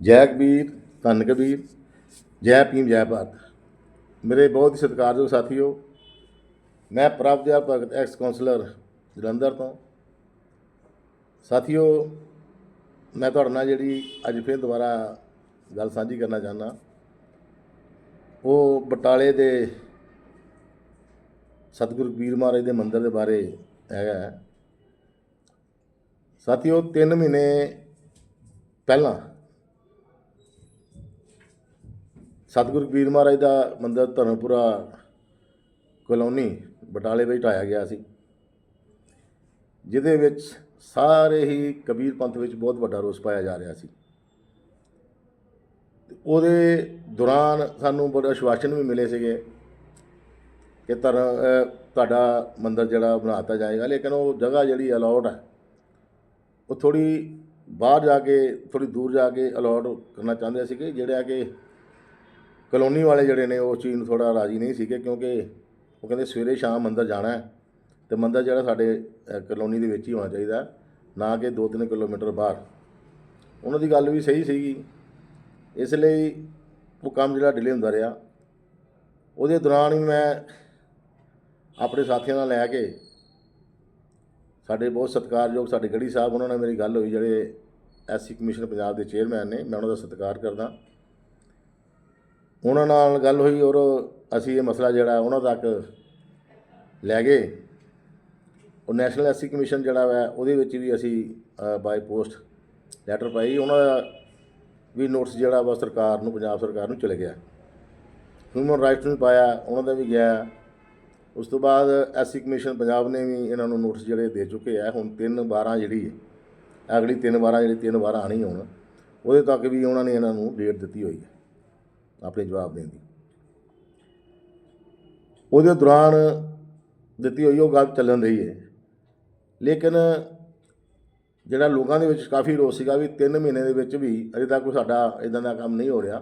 ਜੈ ਕਬੀਰ, ਧੰਨ ਕਬੀਰ, ਜੈ ਭੀਮ, ਜੈ ਭਾਰਤ। ਮੇਰੇ ਬਹੁਤ ਹੀ ਸਤਿਕਾਰਯੋਗ ਸਾਥੀਓ, ਮੈਂ ਪ੍ਰਭਜੋਤ ਭਗਤ ਐਕਸ ਕਾਉਂਸਲਰ ਜਲੰਧਰ ਤੋਂ। ਸਾਥੀਓ, ਮੈਂ ਤੁਹਾਡੇ ਨਾਲ ਜਿਹੜੀ ਅੱਜ ਫਿਰ ਦੁਬਾਰਾ ਗੱਲ ਸਾਂਝੀ ਕਰਨਾ ਚਾਹੁੰਦਾ। ਉਹ ਬਟਾਲੇ ਦੇ ਸਤਿਗੁਰੂ ਕਬੀਰ ਮਹਾਰਾਜ ਦੇ ਮੰਦਿਰ ਦੇ ਬਾਰੇ ਹੈਗਾ ਹੈ। ਸਾਥੀਓ 3 ਮਹੀਨੇ ਪਹਿਲਾਂ ਸਤਿਗੁਰੂ ਕਬੀਰ ਮਹਾਰਾਜ ਦਾ ਮੰਦਿਰ ਧਰਮਪੁਰਾ ਕਲੋਨੀ ਬਟਾਲੇ ਵਿੱਚ ਢਾਇਆ ਗਿਆ ਸੀ। ਜਿਹਦੇ ਵਿੱਚ ਸਾਰੇ ਹੀ ਕਬੀਰ ਪੰਥ ਵਿੱਚ ਬਹੁਤ ਵੱਡਾ ਰੋਸ ਪਾਇਆ ਜਾ ਰਿਹਾ ਸੀ। ਉਹਦੇ ਦੌਰਾਨ ਸਾਨੂੰ ਬੜੇ ਆਸ਼ਵਾਸਨ ਵੀ ਮਿਲੇ ਸੀਗੇ ਕਿ ਧਰ ਤੁਹਾਡਾ ਮੰਦਰ ਜਿਹੜਾ ਬਣਾਤਾ ਜਾਏਗਾ, ਲੇਕਿਨ ਉਹ ਜਗ੍ਹਾ ਜਿਹੜੀ ਅਲਾਉਡ ਹੈ, ਉਹ ਥੋੜੀ ਬਾਹਰ ਜਾ ਕੇ ਥੋੜੀ ਦੂਰ ਜਾ ਕੇ ਅਲਾਉਡ ਕਰਨਾ ਚਾਹੁੰਦੇ ਸੀਗੇ, ਜਿਹੜਾ ਕਿ ਕਲੋਨੀ ਵਾਲੇ ਜਿਹੜੇ ਨੇ ਉਸ ਚੀਜ਼ ਨੂੰ ਥੋੜਾ ਰਾਜੀ ਨਹੀਂ ਸੀਗੇ ਕਿਉਂਕਿ ਉਹ ਕਹਿੰਦੇ ਸਵੇਰੇ ਸ਼ਾਮ ਮੰਦਰ ਜਾਣਾ ਹੈ ਤੇ ਮੰਦਿਰ ਜਿਹੜਾ ਸਾਡੇ ਕਲੋਨੀ ਦੇ ਵਿੱਚ ਹੀ ਹੋਣਾ ਚਾਹੀਦਾ ਨਾ ਕਿ 2-3 ਕਿਲੋਮੀਟਰ ਬਾਹਰ। ਉਹਨਾਂ ਦੀ ਗੱਲ ਵੀ ਸਹੀ ਸੀਗੀ। ਇਸ ਲਈ ਉਹ ਕੰਮ ਜਿਹੜਾ ਡਿਲੇ ਹੁੰਦਾ ਰਿਹਾ। ਉਹਦੇ ਦੌਰਾਨ ਹੀ ਮੈਂ ਆਪਣੇ ਸਾਥੀਆਂ ਨਾਲ ਲੈ ਕੇ ਸਾਡੇ ਬਹੁਤ ਸਤਿਕਾਰਯੋਗ ਸਾਡੇ ਗੜੀ ਸਾਹਿਬ, ਉਹਨਾਂ ਨਾਲ ਮੇਰੀ ਗੱਲ ਹੋਈ ਜਿਹੜੇ ਐਸਸੀ ਕਮਿਸ਼ਨ ਪੰਜਾਬ ਦੇ ਚੇਅਰਮੈਨ ਨੇ, ਮੈਂ ਉਹਨਾਂ ਦਾ ਸਤਿਕਾਰ ਕਰਦਾ। ਉਹਨਾਂ ਨਾਲ ਗੱਲ ਹੋਈ, ਔਰ ਅਸੀਂ ਇਹ ਮਸਲਾ ਜਿਹੜਾ ਉਹਨਾਂ ਤੱਕ ਲੈ ਗਏ। ਉਹ ਨੈਸ਼ਨਲ ਐਸਸੀ ਕਮਿਸ਼ਨ ਜਿਹੜਾ ਹੈ ਉਹਦੇ ਵਿੱਚ ਵੀ ਅਸੀਂ ਬਾਈ ਪੋਸਟ ਲੈਟਰ ਪਾਈ। ਉਹਨਾਂ ਦਾ ਵੀ ਨੋਟਿਸ ਜਿਹੜਾ ਵਾ ਸਰਕਾਰ ਨੂੰ, ਪੰਜਾਬ ਸਰਕਾਰ ਨੂੰ ਚਲੇ ਗਿਆ। ਹਿਊਮਨ ਰਾਈਟਸ ਨੂੰ ਪਾਇਆ, ਉਹਨਾਂ ਦਾ ਵੀ ਗਿਆ। ਉਸ ਤੋਂ ਬਾਅਦ ਐਸਸੀ ਕਮਿਸ਼ਨ ਪੰਜਾਬ ਨੇ ਵੀ ਇਹਨਾਂ ਨੂੰ ਨੋਟਿਸ ਜਿਹੜੇ ਦੇ ਚੁੱਕੇ ਆ। ਹੁਣ 3 12 ਜਿਹੜੀ ਹੈ, ਅਗਲੀ 3 12 ਜਿਹੜੀ 3 12 ਆਣੀ ਹੁਣ, ਉਹਦੇ ਤੱਕ ਵੀ ਉਹਨਾਂ ਨੇ ਇਹਨਾਂ ਨੂੰ ਡੇਟ ਦਿੱਤੀ ਹੋਈ ਹੈ। ਆਪਣੇ ਜਵਾਬ ਦੇਣ ਦੀ। ਉਹਦੇ ਦੌਰਾਨ ਦਿੱਤੀ ਹੋਈ ਉਹ ਗੱਲ ਚੱਲਣ ਰਹੀ ਹੈ। ਲੇਕਿਨ ਜਿਹੜਾ ਲੋਕਾਂ ਦੇ ਵਿੱਚ ਕਾਫੀ ਰੋਸ ਸੀਗਾ ਵੀ 3 ਮਹੀਨੇ ਦੇ ਵਿੱਚ ਵੀ ਅਜੇ ਤੱਕ ਕੋਈ ਸਾਡਾ ਇਦਾਂ ਦਾ ਕੰਮ ਨਹੀਂ ਹੋ ਰਿਹਾ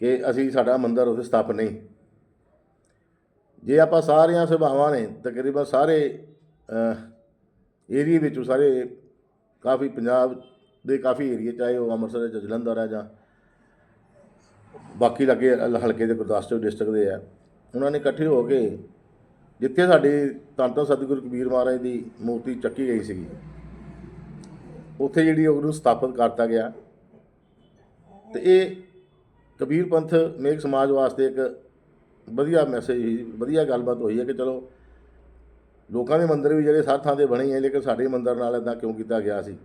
ਕਿ ਅਸੀਂ ਸਾਡਾ ਮੰਦਰ ਉੱਥੇ ਸਥਾਪਿਤ ਨਹੀਂ। ਜੇ ਆਪਾਂ ਸਾਰੀਆਂ ਸਭਾਵਾਂ ਨੇ ਤਕਰੀਬਨ ਸਾਰੇ ਏਰੀਏ ਵਿੱਚੋਂ ਸਾਰੇ ਕਾਫੀ ਪੰਜਾਬ ਦੇ ਕਾਫੀ ਏਰੀਏ ਚਾਹੇ ਉਹ ਅੰਮ੍ਰਿਤਸਰ ਹੈ ਜਾਂ ਜਲੰਧਰ ਹੈ ਜਾਂ ਬਾਕੀ ਲੱਗੇ ਹਲਕੇ ਦੇ ਗੁਰਦਾਸਪੁਰ ਡਿਸਟ੍ਰਿਕਟ ਦੇ ਆ। ਉਹਨਾਂ ਨੇ ਇਕੱਠੇ ਹੋ ਕੇ ਜਿੱਥੇ ਸਾਡੇ ਧੰਨ ਧੰਨ ਸਤਿਗੁਰੂ ਕਬੀਰ ਮਹਾਰਾਜ ਦੀ ਮੂਰਤੀ ਚੱਕੀ ਗਈ ਸੀਗੀ, ਉੱਥੇ ਜਿਹੜੀ ਉਹਨੂੰ ਸਥਾਪਿਤ ਕਰਤਾ ਗਿਆ। ਤੇ ਇਹ ਕਬੀਰ ਪੰਥ ਮੇਕ ਸਮਾਜ ਵਾਸਤੇ ਇੱਕ ਵਧੀਆ ਮੈਸੇਜ ਵਧੀਆ ਗੱਲਬਾਤ ਹੋਈ ਹੈ ਕਿ ਚਲੋ ਲੋਕਾਂ ਦੇ ਮੰਦਰ ਵੀ ਜਿਹੜੇ ਹਰ ਥਾਂ ਤੇ ਬਣੇ ਹੈ ਲੇਕਿਨ ਸਾਡੇ ਮੰਦਰ ਨਾਲ ਇਦਾਂ ਕਿਉਂ ਕੀਤਾ ਗਿਆ ਸੀ?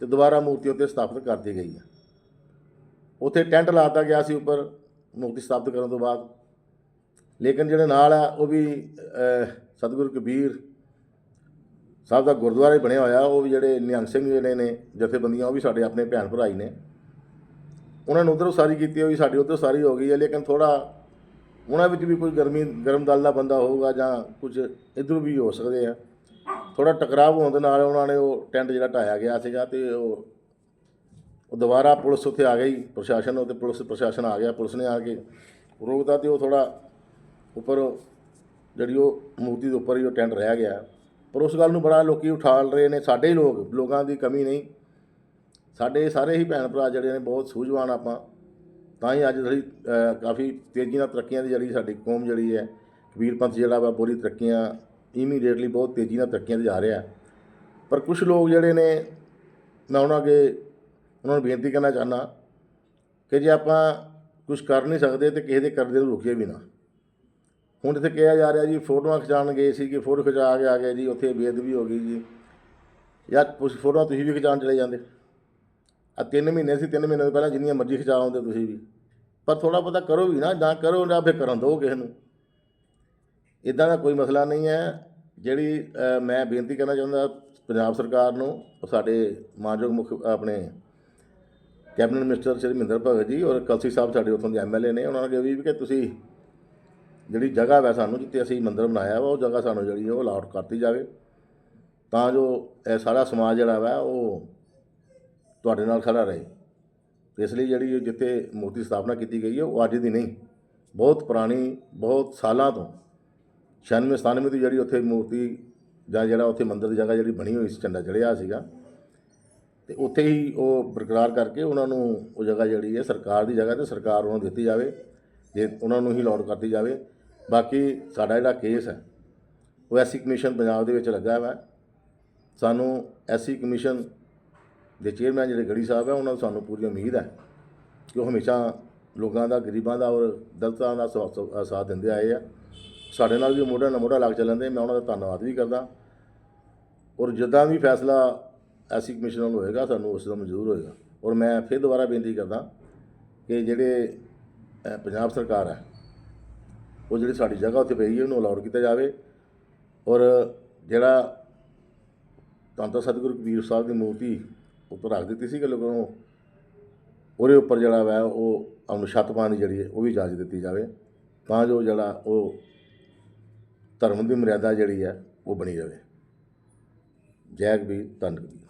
ਤੇ ਦੁਬਾਰਾ ਮੂਰਤੀ ਉੱਤੇ ਸਥਾਪਿਤ ਕਰਤੀ ਗਈ ਹੈ ਉੱਥੇ ਟੈਂਟ ਲਾਤਾ ਗਿਆ ਸੀ ਉੱਪਰ ਮੁਕਤੀ ਸਥਾਪਿਤ ਕਰਨ ਤੋਂ ਬਾਅਦ। ਲੇਕਿਨ ਜਿਹੜੇ ਨਾਲ ਆ, ਉਹ ਵੀ ਸਤਿਗੁਰੂ ਕਬੀਰ ਸਾਹਿਬ ਦਾ ਗੁਰਦੁਆਰਾ ਹੀ ਬਣਿਆ ਹੋਇਆ, ਉਹ ਵੀ ਜਿਹੜੇ ਨਿਹੰਗ ਸਿੰਘ ਜਿਹੜੇ ਨੇ ਜਥੇਬੰਦੀਆਂ, ਉਹ ਵੀ ਸਾਡੇ ਆਪਣੇ ਭੈਣ ਭਰਾ ਹੀ ਨੇ। ਉਹਨਾਂ ਨੇ ਉਧਰੋਂ ਸਾਰੀ ਕੀਤੀ ਹੋਈ, ਸਾਡੀ ਉਧਰ ਸਾਰੀ ਹੋ ਗਈ ਹੈ, ਲੇਕਿਨ ਥੋੜਾ ਉਹਨਾਂ ਵਿੱਚ ਵੀ ਕੋਈ ਗਰਮੀ, ਗਰਮ ਦਲ ਦਾ ਬੰਦਾ ਹੋਊਗਾ ਜਾਂ ਕੁਝ ਇਧਰੋਂ ਵੀ ਹੋ ਸਕਦੇ ਆ। ਥੋੜਾ ਟਕਰਾਵ ਹੋਣ ਦੇ ਨਾਲ ਉਹਨਾਂ ਨੇ ਉਹ ਟੈਂਟ ਜਿਹੜਾ ਢਾਇਆ ਗਿਆ ਸੀਗਾ ਤੇ ਉਹ ਉਹ ਦੁਬਾਰਾ ਪੁਲਿਸ ਉੱਥੇ ਆ ਗਈ, ਪ੍ਰਸ਼ਾਸਨ ਉੱਤੇ ਪੁਲਿਸ, ਪ੍ਰਸ਼ਾਸਨ ਆ ਗਿਆ, ਪੁਲਿਸ ਨੇ ਆ ਕੇ ਰੋਕਦਾ ਤੇ ਉਹ ਥੋੜਾ ਉੱਪਰ ਜਿਹੜੀ ਉਹ ਮੂਰਤੀ ਦੇ ਉੱਪਰ ਹੀ ਉਹ ਟੈਂਟ ਰਹਿ ਗਿਆ। ਪਰ ਉਸ ਗੱਲ ਨੂੰ ਬੜਾ ਲੋਕੀ ਉਠਾਲ ਰਹੇ ਨੇ, ਸਾਡੇ ਹੀ ਲੋਕ, ਲੋਕਾਂ ਦੀ ਕਮੀ ਨਹੀਂ। ਸਾਡੇ ਸਾਰੇ ਹੀ ਭੈਣ ਭਰਾ ਜਿਹੜੇ ਨੇ, ਬਹੁਤ ਸੂਝਵਾਨ ਆਪਾਂ। ਤਾਂ ਹੀ ਅੱਜ ਜਿਹੜੀ ਕਾਫੀ ਤੇਜ਼ੀ ਨਾਲ ਤਰੱਕੀਆਂ ਦੀ ਜਿਹੜੀ ਸਾਡੀ ਕੌਮ ਜਿਹੜੀ ਹੈ, ਕਬੀਰ ਪੰਥ ਜਿਹੜਾ ਵਾ ਪੂਰੀ ਤਰੱਕੀਆਂ ਇਮੀਡੀਏਟਲੀ ਬਹੁਤ ਤੇਜ਼ੀ ਨਾਲ ਤਰੱਕੀਆਂ ਤੇ ਜਾ ਰਿਹਾ। ਪਰ ਕੁਝ ਲੋਕ ਜਿਹੜੇ ਨੇ, ਮੈਂ ਉਹਨਾਂ ਅੱਗੇ ਉਹਨਾਂ ਨੂੰ ਬੇਨਤੀ ਕਰਨਾ ਚਾਹੁੰਦਾ ਕਿ ਜੇ ਆਪਾਂ ਕੁਝ ਕਰ ਨਹੀਂ ਸਕਦੇ ਤੇ ਕਿਸੇ ਦੇ ਕਰਦੇ ਨੂੰ ਰੁਕੀਏ ਵੀ ਨਾ। ਹੁਣ ਇੱਥੇ ਕਿਹਾ ਜਾ ਰਿਹਾ ਜੀ, ਫੋਟੋਆਂ ਖਿਚਾਉਣ ਗਏ ਸੀ ਕਿ ਫੋਟੋ ਖਿਚਾ ਕੇ ਆ ਗਏ ਜੀ, ਉੱਥੇ ਬੇਅਦਬੀ ਹੋ ਗਈ ਜੀ। ਯਾਰ ਕੁਛ ਫੋਟੋਆਂ ਤੁਸੀਂ ਵੀ ਖਿਚਾਉਣ ਚਲੇ ਜਾਂਦੇ। ਆ ਤਿੰਨ ਮਹੀਨੇ ਸੀ, ਤਿੰਨ ਮਹੀਨੇ ਤੋਂ ਪਹਿਲਾਂ ਜਿੰਨੀਆਂ ਮਰਜ਼ੀ ਖਿਚਾਉਂਦੇ ਤੁਸੀਂ ਵੀ। ਪਰ ਥੋੜਾ ਬਹੁਤਾ ਕਰੋ ਵੀ ਨਾ, ਜਾਂ ਕਰੋ ਨਾ ਫਿਰ ਕਰਨ ਦਿਓ ਕਿਸੇ ਨੂੰ। ਇਦਾਂ ਦਾ ਕੋਈ ਮਸਲਾ ਨਹੀਂ ਹੈ। ਜਿਹੜੀ ਮੈਂ ਬੇਨਤੀ ਕਰਨਾ ਚਾਹੁੰਦਾ ਪੰਜਾਬ ਸਰਕਾਰ ਨੂੰ ਸਾਡੇ ਮਾਨਯੋਗ ਮੁੱਖ, ਆਪਣੇ ਕੈਬਨਿਟ ਮਿਨਿਸਟਰ ਸ਼੍ਰੀ ਮਹਿੰਦਰ ਭਗਤ ਜੀ ਔਰ ਕਲਸੀ ਸਾਹਿਬ ਸਾਡੇ ਉੱਥੋਂ ਦੇ ਐਮਐਲਏ ਨੇ, ਉਹਨਾਂ ਨੇ ਕਿਹਾ ਵੀ ਕਿ ਤੁਸੀਂ ਜਿਹੜੀ ਜਗ੍ਹਾ ਵੈ ਸਾਨੂੰ ਜਿੱਥੇ ਅਸੀਂ ਮੰਦਿਰ ਬਣਾਇਆ ਵਾ, ਉਹ ਜਗ੍ਹਾ ਸਾਨੂੰ ਜਿਹੜੀ ਉਹ ਅਲਾਟ ਕਰਤੀ ਜਾਵੇ। ਤਾਂ ਜੋ ਇਹ ਸਾਰਾ ਸਮਾਜ ਜਿਹੜਾ ਵਾ, ਉਹ ਤੁਹਾਡੇ ਨਾਲ ਖੜਾ ਰਹੇ। ਇਸ ਲਈ ਜਿਹੜੀ ਜਿੱਥੇ ਮੂਰਤੀ ਸਥਾਪਨਾ ਕੀਤੀ ਗਈ ਹੈ, ਉਹ ਅੱਜ ਦੀ ਨਹੀਂ, ਬਹੁਤ ਪੁਰਾਣੀ, ਬਹੁਤ ਸਾਲਾਂ ਤੋਂ 96 97 ਤੋਂ ਜਿਹੜੀ ਉੱਥੇ ਮੂਰਤੀ ਜਾਂ ਜਿਹੜਾ ਉੱਥੇ ਮੰਦਿਰ ਦੀ ਜਗ੍ਹਾ ਜਿਹੜੀ ਬਣੀ ਹੋਈ ਸੀ, ਝੰਡਾ ਚੜਿਆ ਸੀਗਾ ਤੇ ਉੱਥੇ ਹੀ ਉਹ ਬਰਕਰਾਰ ਕਰਕੇ ਉਹਨਾਂ ਨੂੰ ਉਹ ਜਗ੍ਹਾ ਜਿਹੜੀ ਹੈ, ਸਰਕਾਰ ਦੀ ਜਗ੍ਹਾ ਤੇ ਸਰਕਾਰ ਉਹਨਾਂ ਨੂੰ ਦਿੱਤੀ ਜਾਵੇ, ਜੇ ਉਹਨਾਂ ਨੂੰ ਹੀ ਲੋਡ ਕਰਤੀ ਜਾਵੇ। ਬਾਕੀ ਸਾਡਾ ਜਿਹੜਾ ਕੇਸ ਹੈ, ਉਹ ਐਸਸੀ ਕਮਿਸ਼ਨ ਪੰਜਾਬ ਦੇ ਵਿੱਚ ਲੱਗਾ ਹੋਇਆ। ਹੈ ਸਾਨੂੰ ਐਸਸੀ ਕਮਿਸ਼ਨ ਦੇ ਚੇਅਰਮੈਨ ਜਿਹੜੇ ਗੜੀ ਸਾਹਿਬ ਹੈ, ਉਹਨਾਂ ਨੂੰ ਸਾਨੂੰ ਪੂਰੀ ਉਮੀਦ ਹੈ ਕਿ ਉਹ ਹਮੇਸ਼ਾ ਲੋਕਾਂ ਦਾ, ਗਰੀਬਾਂ ਦਾ ਔਰ ਦਲਤਾਂ ਦਾ ਸਾਥ ਦਿੰਦੇ ਆਏ ਆ। ਸਾਡੇ ਨਾਲ ਵੀ ਮੋਢਾ ਨਾਲ ਮੋਢਾ ਲੱਗ ਚੱਲਣ ਦੇ, ਮੈਂ ਉਹਨਾਂ ਦਾ ਧੰਨਵਾਦ ਵੀ ਕਰਦਾ। ਔਰ ਜਿੱਦਾਂ ਵੀ ਫੈਸਲਾ ਐਸੀ ਕਮਿਸ਼ਨ ਵੱਲ ਹੋਏਗਾ, ਸਾਨੂੰ ਉਸ ਦਾ ਮਨਜ਼ੂਰ ਹੋਏਗਾ। ਔਰ ਮੈਂ ਫਿਰ ਦੁਬਾਰਾ ਬੇਨਤੀ ਕਰਦਾ ਕਿ ਜਿਹੜੇ ਪੰਜਾਬ ਸਰਕਾਰ ਹੈ, ਉਹ ਜਿਹੜੀ ਸਾਡੀ ਜਗ੍ਹਾ ਉੱਤੇ ਪਈ ਹੈ, ਉਹਨੂੰ ਅਲਾਉਡ ਕੀਤਾ ਜਾਵੇ। ਔਰ ਜਿਹੜਾ ਧੰਨ ਧੰਨ ਸਤਿਗੁਰੂ ਕਬੀਰ ਸਾਹਿਬ ਦੀ ਮੂਰਤੀ ਉੱਪਰ ਰੱਖ ਦਿੱਤੀ ਸੀ ਕਿ ਲੋਕਾਂ ਉਹਦੇ ਉੱਪਰ ਜਿਹੜਾ ਵਾ ਉਹ ਉਹਨੂੰ ਛੱਤ ਪਾਉਣ ਦੀ ਜਿਹੜੀ ਹੈ, ਉਹ ਵੀ ਇਜਾਜ਼ਤ ਦਿੱਤੀ ਜਾਵੇ। ਤਾਂ ਜੋ ਜਿਹੜਾ ਉਹ ਧਰਮ ਦੀ ਮਰਿਆਦਾ ਜਿਹੜੀ ਹੈ, ਉਹ ਬਣੀ ਰਹੇ। ਜੈ ਕਬੀਰ, ਧੰਨ ਕਬੀਰ।